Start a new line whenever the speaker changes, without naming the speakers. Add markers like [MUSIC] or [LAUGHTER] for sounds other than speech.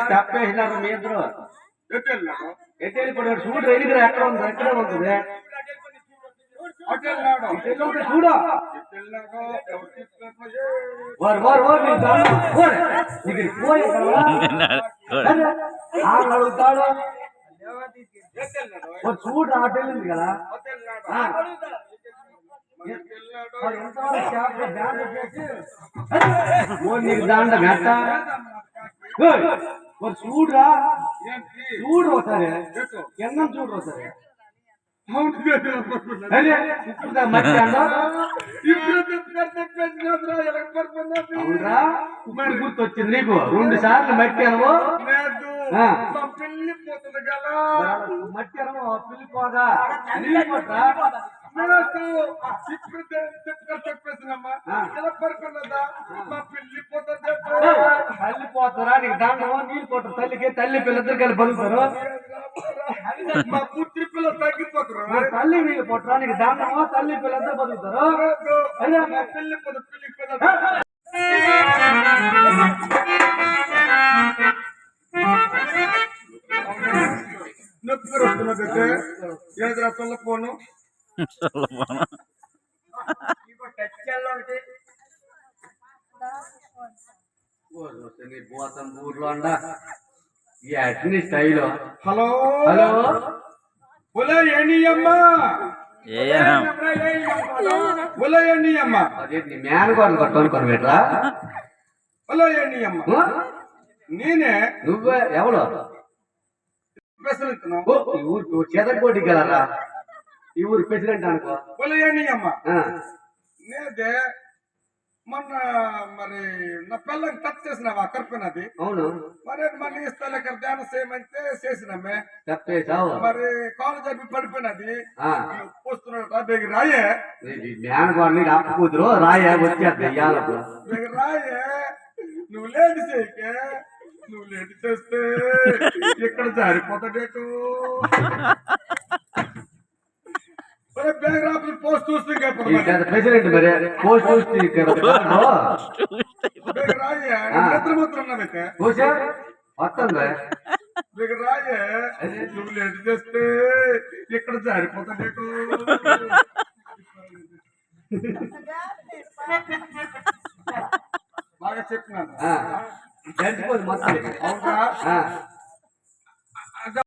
Stop ಹಿಡಿದಾರ ಮೇದ್ರು
ಎಟೆಲ್
ಕೊಡೋ ಸೂಡ್ ರೈಲಿದ್ರೆ
ಯಾಕೋ ಒಂದು ಎಕರೆ ಬಂದಿದೆ
ಸೂಡು ఎప్పుడు దాకా స్టెప్ వేసినారు మీ ఇద్దరు
ఎటు వెళ్ళాడు
ఎటు వెళ్ళిపోయాడు చూడు ఎదుగురా ఎక్కడ ఉంది ఎక్కడే ఉంటుంది
అటు వెళ్ళాడు
ఎటు ఉంది చూడు
ఎటు వెళ్ళాడు ఎవరు తీసుకెళ్ళిపోయి
వారు వారు వారు నీకు దాని పోరే. నీకు ఇది పోయే కదా? అరే, ఆమె అడుగుతాడు
ఎటు వెళ్ళాడు
వారు చూడు అటు వెళ్ళింది కదా
అటు వెళ్ళాడు
ఆ.
ఎటు వెళ్ళాడు
వారు ఎంతవరకు చేపలు ధ్యానం చేసి, అరే, ఓ నీకు దాండ మెట్ట ఓయ్, వారు చూడురా
ఏంటి
చూడు ఒకసారి
ఎటు
కింద చూడు ఒకసారి ఇప్పుడు గుర్తొచ్చింది నీకు. రెండు సార్లు మట్టి అనవు?
లేదు.
ఆ.
మా పిల్లి పోతుంది కదా.
మట్టి అనవు? పిల్లి పోదా? నీళ్ళు కొట్టరా
లేదు. ఇప్పుడు చెప్పిన చెప్పేసినమ్మా.
ఆ.
ఎలా పడుకున్నదా? మా పిల్లి పోతుంది
తల్లి పోతారా నీకు దాంట్లో నీళ్ళు కొట్టరు తల్లికి తల్లి పిల్లద్దరు కలిసి బతుకుతారు
మా పుత్రి పిల్ల తగ్గిపోతున్నారు
మరి తల్లి నీళ్ళు కొట్టరా నీకు దాంట్లో తల్లి పిల్లద్దరు బతుకుతారు? అయ్యా.
మా పిల్లి పోదు పిల్లి పిల్ల నొప్పి వస్తున్నదైతే ఏది రసంలో పోను
నీ పోతాం ఊర్లో అండ ఈ అట్ని స్టైల్.
హలో?
హలో?
నేనే
నువ్వే ఎవరు? ఊరు చెదకోటికి వెళ్ళరా? ఈ ఊరు ప్రెసిడెంట్ అనుకో.
అమ్మ నేదే మొన్న మరి నా పిల్లని టచ్ చేసినావా? కర్పనది
అవును.
మరి మళ్ళీ ఇస్తాలే ధ్యానం చేయమంటే చేసినామే. మరి కాలు జరిపి పడిపోయినది.
ఆ,
వస్తున్నాడు బేగి రాయే.
అప్పు కూతురు రాయ
బేగి రాయే. నువ్వు లేట్ చేయకే. నువ్వు లేట్ చేస్తే ఇక్కడ జారిపోతాడేటు మరి బేగ రాత్రి పోస్ట్ చూస్తే
ఇక్కడ ప్రెసిడెంట్ మరి? పోస్ట్ చూస్తే ఇక్కడ వస్తుంది?
బేగ రాయే నువ్వు లేట్ చేస్తే ఇక్కడ [LAUGHS] బాగా చెప్పినాను.
ఆ, చచ్చిపోదు మొత్తం.
అవునా?
ఆ,